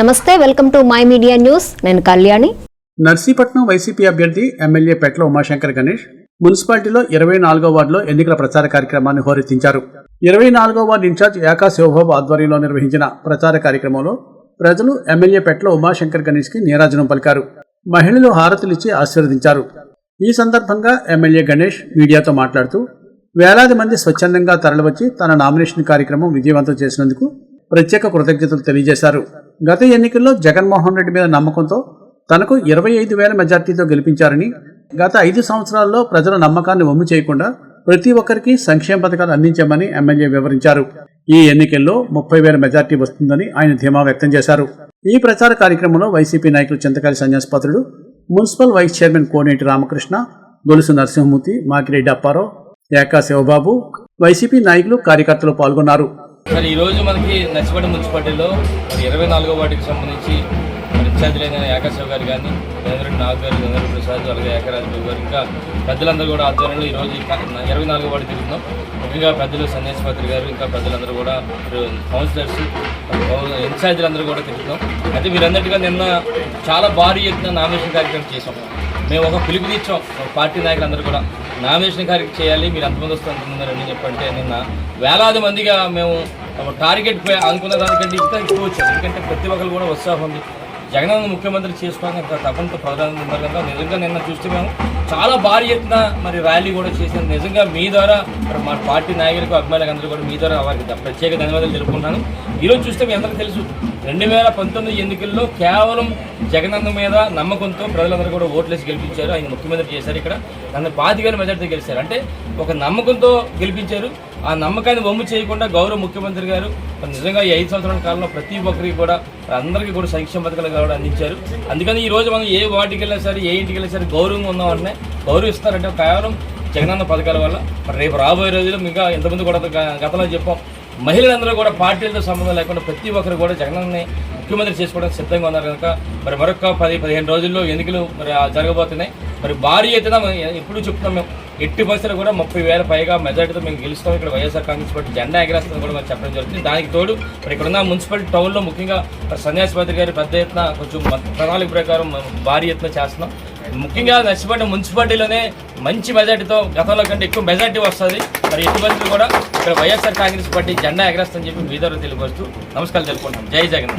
నమస్తే welcome to my media news. నేను Kalyani. Narsipatnam YCP అభ్యర్థి ఎమ్మెల్యే పెట్ల ఉమాశంకర్ గణేష్ మున్సిపాలిటీలో ఇరవై నాలుగో వార్డులో ఎన్నికల ప్రచార కార్యక్రమాన్ని హోరెత్తించారు. ఇరవై నాలుగో వార్డు ఇన్ఛార్జ్ యాకా శివబాబు ఆధ్వర్యంలో నిర్వహించిన ప్రచార కార్యక్రమంలో ప్రజలు ఎమ్మెల్యే పెట్ల ఉమాశంకర్ గణేష్కి నీరాజనం పలికారు. మహిళలు హారతులిచ్చి ఆశీర్వదించారు. ఈ సందర్భంగా ఎమ్మెల్యే గణేష్ మీడియాతో మాట్లాడుతూ వేలాది మంది స్వచ్ఛందంగా తరలివచ్చి తన నామినేషన్ కార్యక్రమం విజయవంతం చేసినందుకు ప్రత్యేక కృతజ్ఞతలు తెలియజేశారు. గత ఎన్నికల్లో జగన్మోహన్ రెడ్డి మీద నమ్మకంతో తనకు ఇరవై ఐదు వేల మెజార్టీతో గెలిపించారని గత ఐదు సంవత్సరాల్లో ప్రజల నమ్మకాన్ని వమ్ము చేయకుండా ప్రతి ఒక్కరికి సంక్షేమ పథకాలు అందించామని ఎమ్మెల్యే వివరించారు. ఈ ఎన్నికల్లో ముప్పై వేల మెజార్టీ వస్తుందని ఆయన ధీమా వ్యక్తం చేశారు. ఈ ప్రచార కార్యక్రమంలో వైసీపీ నాయకులు Chintakayala Sanyasipatrudu municipal vice chairman Koneti Ramakrishna Golusu Narasimhamurthy Makireddy Apparao ఏకా శివబాబు వైసీపీ నాయకులు కార్యకర్తలు పాల్గొన్నారు. మరి ఈరోజు మనకి నచ్చిపేట మున్సిపాలిటీలో మరి ఇరవై నాలుగో వాటికి సంబంధించి మరి ఇన్ఛార్జీలైన ఏకాశివ గారు కానీ చంద్రుడి నాగ్ గారు చంద్రుడి ప్రసాద్ అలాగే ఏకరాజు గారు ఇంకా పెద్దలందరూ కూడా ఆధ్వర్యంలో ఈరోజు ఈ ఇరవై నాలుగో వాటి తిరుగుతున్నాం. ముఖ్యంగా పెద్దలు సన్యాసి పాత్రి గారు ఇంకా పెద్దలందరూ కూడా ఇప్పుడు కౌన్సిలర్స్ ఇన్ఛార్జీలందరూ కూడా తిరుగుతున్నాం. అయితే వీరందరిగా నిన్న చాలా భారీ ఎత్తున నామినేషన్ కార్యక్రమం చేసాం మేము ఒక పిలుపునిచ్చాం పార్టీ నాయకులందరూ కూడా నామినేషన్ కార్యక్రమం చేయాలి మీరు ఎంతమంది వస్తే అంతమంది అని చెప్పంటే నిన్న వేలాది మందిగా మేము టార్గెట్ పోయి అనుకున్న దానికంటే ఇంకా ఎక్కువ వచ్చాం. ఎందుకంటే ప్రతి ఒక్కరు కూడా ఉత్సాహం ఉంది. జగనన్న ముఖ్యమంత్రి చేసుకోవాలని ఇంకా తపంతో ప్రధాని నిజంగా నిన్న చూస్తే మేము చాలా భారీ ఎత్తున మరి ర్యాలీ కూడా చేసాం నిజంగా మీ ద్వారా మరి మా పార్టీ నాయకులకు అభిమానులకు అందరూ కూడా మీ ద్వారా వారికి ప్రత్యేక ధన్యవాదాలు తెలుపుకుంటాను ఈరోజు చూస్తే మీ అందరికీ తెలుసు రెండు వేల పంతొమ్మిది ఎన్నికల్లో కేవలం జగనన్న మీద నమ్మకంతో ప్రజలందరూ కూడా ఓట్లేసి గెలిపించారు. ఆయన ముఖ్యమంత్రి చేశారు ఇక్కడ. నన్ను పాతికేల మెజార్టీ గెలిచారు. అంటే ఒక నమ్మకంతో గెలిపించారు. ఆ నమ్మకాన్ని వమ్ము చేయకుండా గౌరవ ముఖ్యమంత్రి గారు మరి నిజంగా ఈ ఐదు సంవత్సరాల కాలంలో ప్రతి ఒక్కరికి కూడా అందరికీ కూడా సంక్షేమ పథకాలు కూడా అందించారు. అందుకని ఈ రోజు మనం ఏ వాటికి వెళ్ళినా సరే ఏ ఇంటికి వెళ్ళినా సరే గౌరవంగా ఉన్నామంటే గౌరవిస్తారంటే కేవలం జగనన్న పథకాల వల్ల. రేపు రాబోయే రోజుల్లో ఇంకా ఎంతమంది కూడా గతంలో చెప్పాం. మహిళలందరూ కూడా పార్టీలతో సంబంధం లేకుండా ప్రతి ఒక్కరు కూడా జగనన్నని ముఖ్యమంత్రి చేసుకోవడానికి సిద్ధంగా ఉన్నారు కనుక మరి మరొక పది పదిహేను రోజుల్లో ఎన్నికలు మరి జరగబోతున్నాయి. మరి భారీ ఎత్తున మనం చెప్తున్నాం మేము. ఎట్టి బస్సులు కూడా ముప్పై వేల పైగా మెజార్టీతో మేము గెలుస్తాం. ఇక్కడ వైఎస్ఆర్ కాంగ్రెస్ పార్టీ జెండా ఎగరేస్తుంది కూడా మనం చెప్పడం జరుగుతుంది. దానికి తోడు మరి ఇక్కడ ఉన్న మున్సిపల్ టౌన్లో ముఖ్యంగా సన్యాసిపతి గారి పెద్ద ఎత్తున కొంచెం ప్రణాళిక ప్రకారం మనం భారీ ఎత్తున చేస్తున్నాం. ముఖ్యంగా నచ్చిపడ్డ మున్సిపాలిటీలోనే మంచి మెజార్టీతో గతంలో కంటే ఎక్కువ మెజార్టీ వస్తుంది. మరి ఎట్టి కూడా ఇక్కడ వైఎస్ఆర్ కాంగ్రెస్ పార్టీ జెండా ఎగరేస్తుందని చెప్పి మీ తెలియపరుస్తూ నమస్కారం తెలుపుకుంటాం జై జగన్.